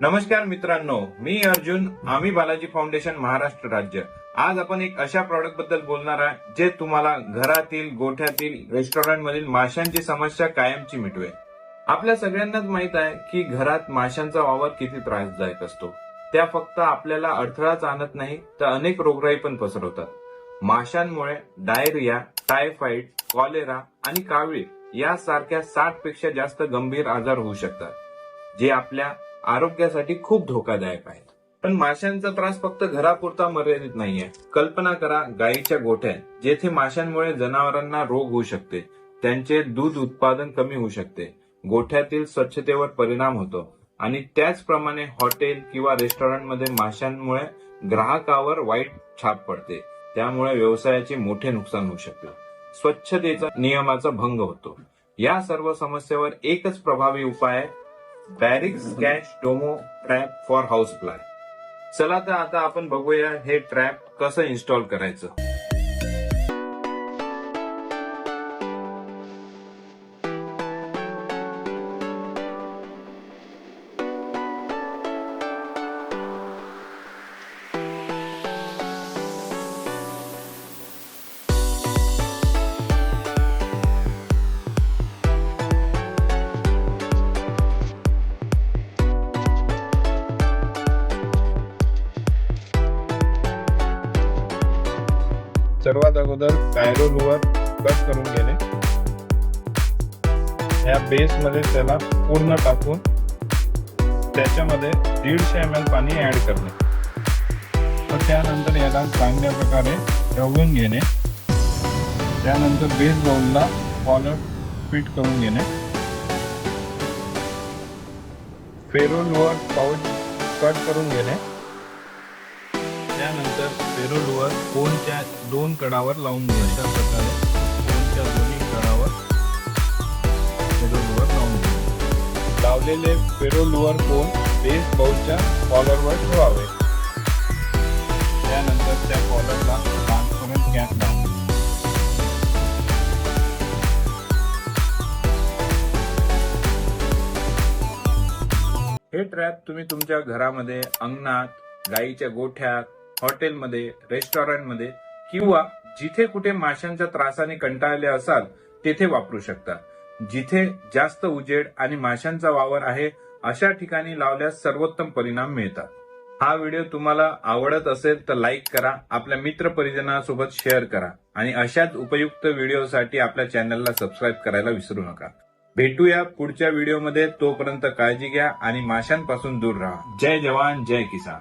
नमस्कार मित्रांनो मी अर्जुन आम्ही बालाजी फाउंडेशन महाराष्ट्र राज्य. आज आपण एक अशा प्रॉडक्टबद्दल बोलणार आहे जे तुम्हाला घरातील गोठ्यातील रेस्टॉरंट मधील माशांची समस्या कायमची मिटवेल. आपल्या सगळ्यांनाच माहीत आहे की घरात माशांचा वावर किती त्रासदायक असतो. त्या फक्त आपल्याला अडथळाच आणत नाही तर अनेक रोगराई पण पसरवतात. माशांमुळे डायरिया टायफॉइड कॉलेरा आणि कावळी यासारख्या साठपेक्षा जास्त गंभीर आजार होऊ शकतात जे आपल्या आरोग्यासाठी खूप धोकादायक आहेत पण माशांचा त्रास फक्त घरापुरता मर्यादित नाहीये. कल्पना करा गायीच्या गोठ्यात जेथे माशांमुळे जनावरांना रोग होऊ शकते. त्यांचे दूध उत्पादन कमी होऊ शकते. गोठ्यातील स्वच्छतेवर परिणाम होतो. आणि त्याचप्रमाणे हॉटेल किंवा रेस्टॉरंटमध्ये माशांमुळे ग्राहकावर वाईट छाप पडते. त्यामुळे व्यवसायाचे मोठे नुकसान होऊ शकते. स्वच्छतेचा नियमाचा भंग होतो. या सर्व समस्येवर एकच प्रभावी उपाय आहे Barrix catch Domo trap for house fly चला तर आता आपण बघूया हे ट्रॅप कसं इन्स्टॉल करायचं. सर्वात अगोदर कायरो वर कट करून घेणे. ह्या बेस मध्ये त्याला पूर्ण टाकून त्याच्यामध्ये दीडशे एम एल पाणी ऍड करणे. तर त्यानंतर याला चांगल्या प्रकारे रवून घेणे. त्यानंतर बेस बाउलला कॉलर फिट करून घेणे. फेरो लोअर पाऊच कट करून घेणे. त्यानंतर पेरोलवर लोअर दोन कडावर लावून अशा प्रकारे कोनच्या दोन्ही कडावर पेरोलवर लावून घ्यायचे? लावलेले पेरोलवर लोअर बेस बाउलच्या कॉलरवर ठेवावे. त्यानंतर त्या कॉलरला ट्रान्सपरंट गॅस लावून हे ट्रॅप तुम्ही तुमच्या घरामध्ये अंगणात गाईच्या गोठ्यात हॉटेलमध्ये रेस्टॉरंटमध्ये किंवा जिथे कुठे माशांच्या त्रासाने कंटाळले असाल तेथे वापरू शकता. जिथे जास्त उजेड आणि माशांचा वावर आहे अशा ठिकाणी लावल्यास सर्वोत्तम परिणाम मिळतात. हा व्हिडिओ तुम्हाला आवडत असेल तर लाईक करा आपल्या मित्र परिजनासोबत शेअर करा आणि अशाच उपयुक्त व्हिडिओसाठी आपल्या चॅनलला सबस्क्राईब करायला विसरू नका. भेटूया पुढच्या व्हिडिओमध्ये तोपर्यंत काळजी घ्या आणि माशांपासून दूर राहा. जय जवान जय किसान.